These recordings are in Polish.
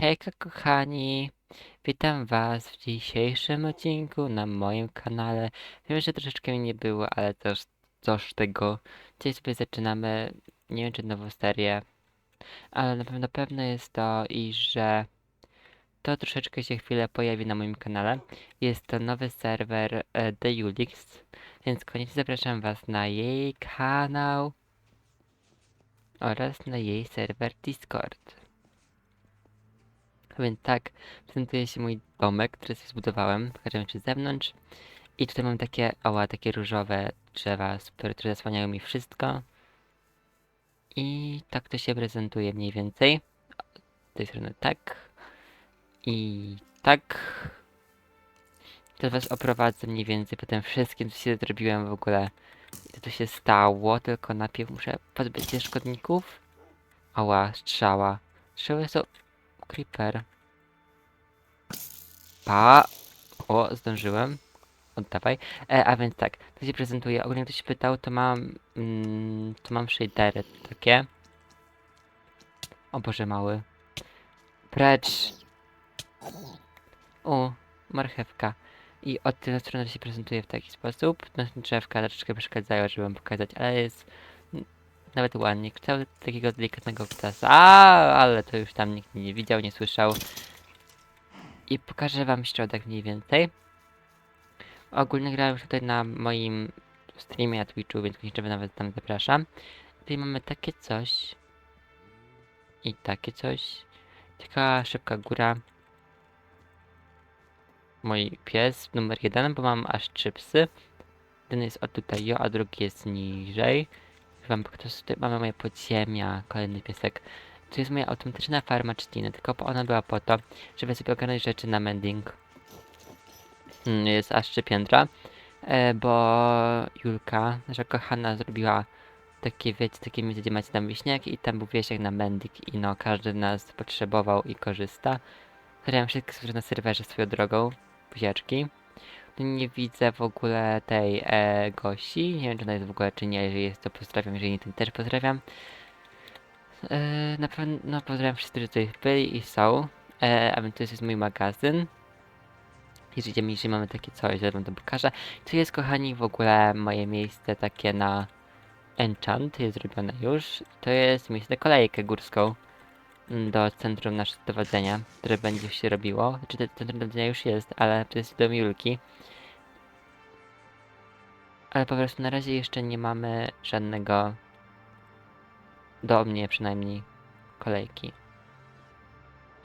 Hejka kochani, witam was w dzisiejszym odcinku na moim kanale. Wiem, że troszeczkę mnie nie było, ale też coś tego. Dzisiaj sobie zaczynamy, nie wiem czy nową serię, ale na pewno pewne jest to, i że to troszeczkę się chwilę pojawi na moim kanale. Jest to nowy serwer e, The Ulix, więc koniecznie zapraszam was na jej kanał oraz na jej serwer Discord. Więc tak, prezentuje się mój domek, który sobie zbudowałem. Pokażę wam z zewnątrz. I tutaj mam takie, oła, takie różowe drzewa, super, które zasłaniają mi wszystko. I tak to się prezentuje mniej więcej. Z tej strony tak. I tak. Teraz was oprowadzę mniej więcej po tym wszystkim, co się zrobiłem w ogóle. Co tu się stało, tylko najpierw muszę pozbyć się szkodników. Ała, strzała. Strzały są... Creeper. Pa. O, zdążyłem. Oddawaj. E, a więc tak, to się prezentuje. Ogólnie ktoś się pytał, to mam... Mm, to mam shadery takie. O Boże, mały. Precz. O, marchewka. I od tej strony się prezentuje w taki sposób. No, drzewka troszeczkę przeszkadzają, żeby wam pokazać, ale jest nawet ładnie. Kształt takiego delikatnego ptasa. A, ale to już tam nikt nie widział, nie słyszał. I pokażę wam środek mniej więcej. Ogólnie grałem już tutaj na moim streamie na Twitchu, więc koniecznie nawet tam zapraszam. Tutaj mamy takie coś. I takie coś. Taka szybka góra. Mój pies numer jeden, bo mam aż trzy psy. Jeden jest od tutaj, a drugi jest niżej. Wam pokażę, tutaj mamy moje podziemia, kolejny piesek. Tu jest moja automatyczna farma trzciny, tylko ona była po to, żeby sobie ogarnąć rzeczy na mending. Mm, Jest aż trzy piętra, e, bo Julka, nasza kochana, zrobiła takie, wiecie, takie miejsce, gdzie macie tam wiśniak i tam był wiesiek na mending i no, każdy nas potrzebował i korzysta. Zresztą wszystkie są na serwerze swoją drogą, buziaczki. Nie widzę w ogóle tej e, Gosi, nie wiem czy ona jest w ogóle czy nie, jeżeli jest to pozdrawiam, jeżeli nie to też pozdrawiam. E, na pewno no, pozdrawiam wszystkich, którzy tutaj byli i są. E, a więc to jest mój magazyn. Jeżeli jeżeli mamy takie coś, że wam to pokażę. Tu jest, kochani, w ogóle moje miejsce takie na enchant, jest zrobione już. To jest miejsce na kolejkę górską do centrum naszego dowodzenia, które będzie się robiło. Znaczy, to centrum dowodzenia już jest, ale to jest dom Julki. Ale po prostu na razie jeszcze nie mamy żadnego do mnie przynajmniej kolejki.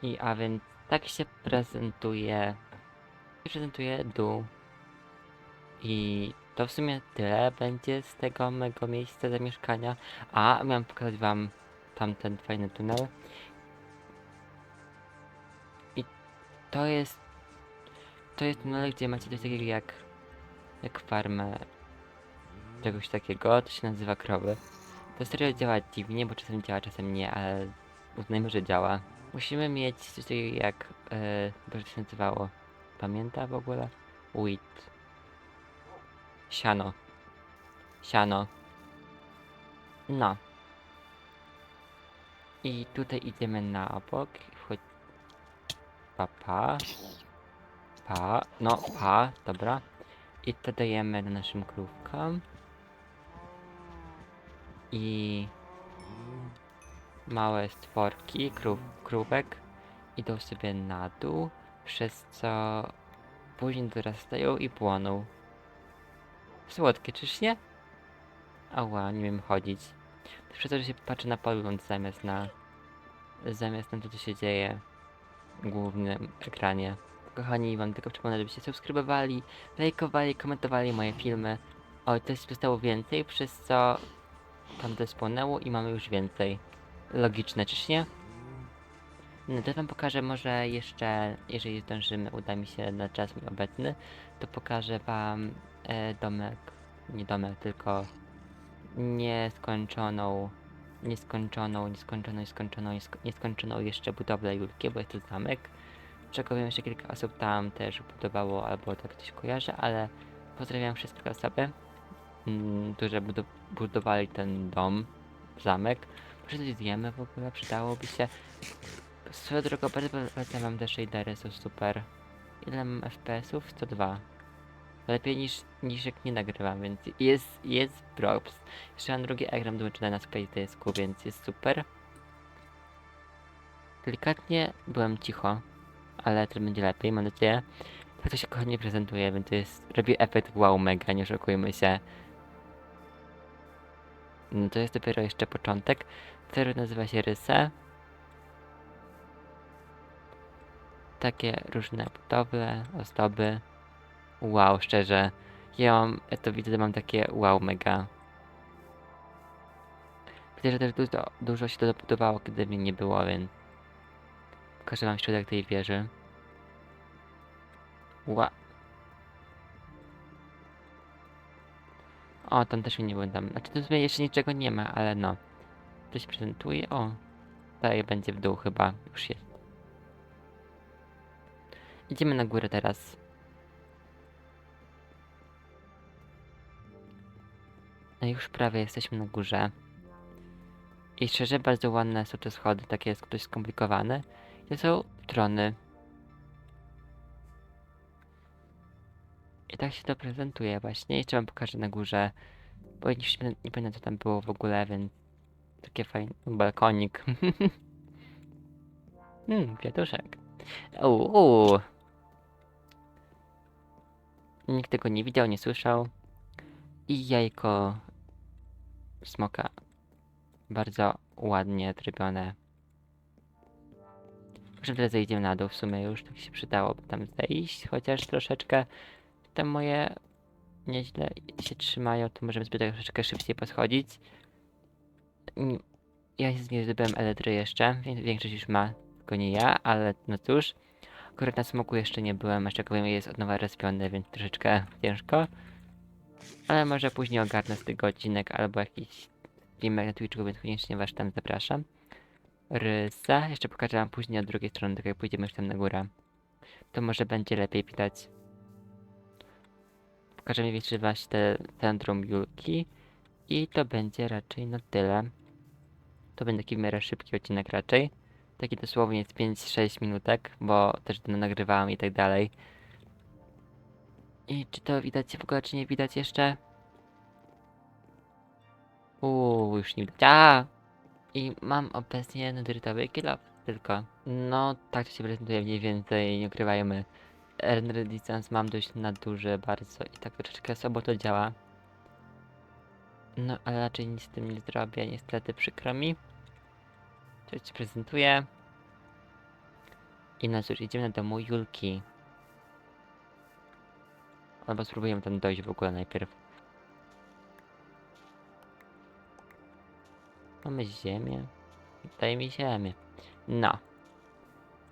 I a więc tak się prezentuje prezentuje dół. I to w sumie tyle będzie z tego mego miejsca zamieszkania. A miałem pokazać wam tamten fajny tunel. To jest to jest tunel, gdzie macie coś takiego jak jak farmę czegoś takiego, to się nazywa krowy. To serio działa dziwnie, bo czasem działa, czasem nie, ale uznajmy, że działa. Musimy mieć coś takiego jak, e, bo się nazywało, pamięta w ogóle? Wheat. Siano. Siano. No. I tutaj idziemy na obok. Pa, pa. Pa. No, pa. Dobra. I to dajemy na naszym krówkom. I małe stworki, krów, krówek idą sobie na dół, przez co później dorastają i płoną. Słodkie, czyż nie? Ała, nie wiem chodzić. Przez to, że się patrzy na podgląd zamiast na... zamiast na to, co się dzieje głównym ekranie. Kochani, wam tylko przypomnę, żebyście subskrybowali, lajkowali, komentowali moje filmy. O, to się stało więcej, przez co tam to spłonęło i mamy już więcej. Logiczne, czyż nie? No to wam pokażę może jeszcze, jeżeli zdążymy, uda mi się na czas mój obecny, to pokażę wam e, domek, nie domek, tylko nieskończoną, nieskończoną, nieskończoną, nieskończoną, niesko- nieskończoną jeszcze budowlę Julki, bo jest to zamek, wiem, że kilka osób tam też budowało, albo tak ktoś kojarzy, ale pozdrawiam wszystkie osoby, mm, które budowali ten dom, zamek. Może coś zjemy w ogóle, przydałoby się. Swoją drogą bardzo polecam wam te shadery, są super. Ile mam FPS-ów? 102. Lepiej niż, niż jak nie nagrywam, więc jest, jest props. Jeszcze mam drugi ekran dołączony na Space Disku, więc jest super. Delikatnie byłem cicho, ale to będzie lepiej, mam nadzieję. Tak to się kochanie prezentuje, więc to jest, robi efekt wow mega, nie oszukujmy się. No to jest dopiero jeszcze początek. Serio nazywa się Ryse. Takie różne budowle, ozdoby. Wow, szczerze. Ja mam, ja to widzę, mam takie wow mega. Widzę, że też dużo, dużo się to dobudowało, kiedy mnie nie było, więc pokażę wam środek tej wieży. Ła. O, tam też nie tam. Znaczy, tu sobie jeszcze niczego nie ma, ale no. To się prezentuje. O, tutaj będzie w dół chyba. Już jest. Idziemy na górę teraz. No już prawie jesteśmy na górze. I szczerze bardzo ładne są te schody, takie jest dość skomplikowane. To są trony. I tak się to prezentuje właśnie. Jeszcze wam pokażę na górze. Bo nie, nie pamiętam co tam było w ogóle, więc takie fajne. Balkonik. Hmm, kwiatuszek. Uuu. Nikt tego nie widział, nie słyszał. I jajko smoka. Bardzo ładnie zrobione. Może teraz zejdziemy na dół w sumie już, tak się przydałoby tam zejść, chociaż troszeczkę te moje nieźle się trzymają, to możemy sobie tak troszeczkę szybciej poschodzić. Mm, Ja nie zdobyłem elektry jeszcze, większość już ma, tylko nie ja, ale no cóż. Akurat na smoku jeszcze nie byłem, jeszcze powiem jest od nowa rozpiony, więc troszeczkę ciężko. Ale może później ogarnę z tego odcinek albo jakiś filmek na Twitchu, więc koniecznie was tam zapraszam. Rysa, jeszcze pokażę wam później od drugiej strony, tak jak pójdziemy już tam na górę. To może będzie lepiej widać. Pokażę mi jeszcze właśnie te centrum Julki. I to będzie raczej na tyle. To będzie taki w miarę szybki odcinek raczej. Taki dosłownie jest 5-6 minutek, bo też to nagrywałem i tak dalej. I czy to widać w ogóle, czy nie widać jeszcze? Uuu, już nie widać. A! I mam obecnie nedrytowy kill tylko. No, tak to się prezentuje mniej więcej, nie ukrywajmy. Render distance mam dość na duży bardzo i tak troszeczkę słabo to działa. No, ale raczej nic z tym nie zrobię, niestety przykro mi. Ci prezentuję. I no cóż, idziemy do domu Julki. Albo spróbujemy tam dojść w ogóle najpierw. Mamy ziemię. Daj mi ziemię. No.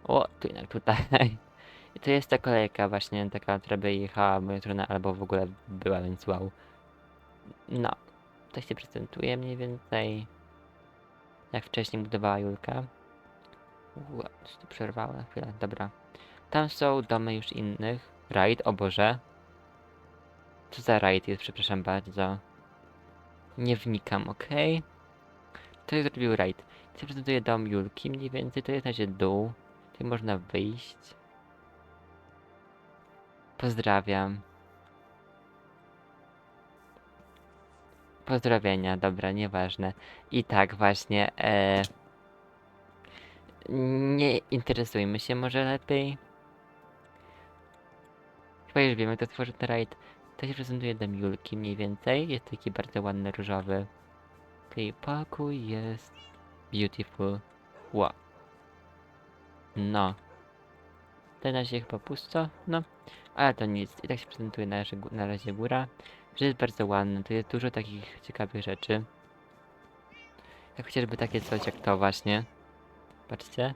O, tu jednak tutaj. I to jest ta kolejka właśnie, taka, która by jechała moją stronę, albo w ogóle była, więc wow. No. To się prezentuje mniej więcej. Jak wcześniej budowała Julka. Ua, tu przerwało na chwilę, dobra. Tam są domy już innych. Raid, o Boże. Co za raid jest, przepraszam bardzo. Nie wnikam, okej. To jest zrobił raid. To prezentuje dom Julki mniej więcej, to jest na razie dół. Tutaj można wyjść. Pozdrawiam. Pozdrowienia, dobra, nieważne. I tak właśnie, e... Nie interesujmy się może lepiej. Chyba już wiemy, kto stworzył ten raid. To się prezentuje dom Julki mniej więcej. Jest taki bardzo ładny, różowy. Okej, pokój jest beautiful. Wow. No. Na razie chyba pusto, no. Ale to nic. I tak się prezentuje na razie, na razie góra. Że jest bardzo ładny. Tu jest dużo takich ciekawych rzeczy. Jak chociażby takie coś jak to właśnie. Patrzcie.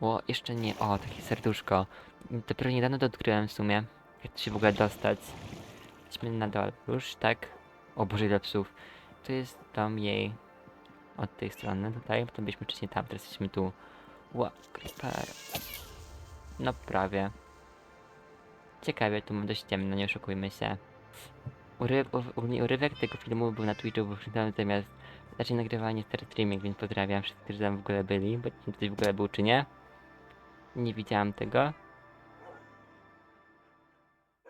O, jeszcze nie. O, takie serduszko. Dopiero niedawno to odkryłem w sumie. Jak to się w ogóle dostać. Idźmy na dole już, tak? O Boże, ile psów. To jest dom jej. Od tej strony tutaj. Potem byliśmy wcześniej tam, teraz jesteśmy tu. Creeper. No prawie. Ciekawie, tu mam dość ciemno, nie oszukujmy się. Ury, u, u mnie urywek tego filmu był na Twitchu, bo wrzucałem zamiast Znaczy nagrywanie stary streaming, więc pozdrawiam wszystkich, którzy tam w ogóle byli, bo czy ktoś w ogóle był czy nie. Nie widziałam tego.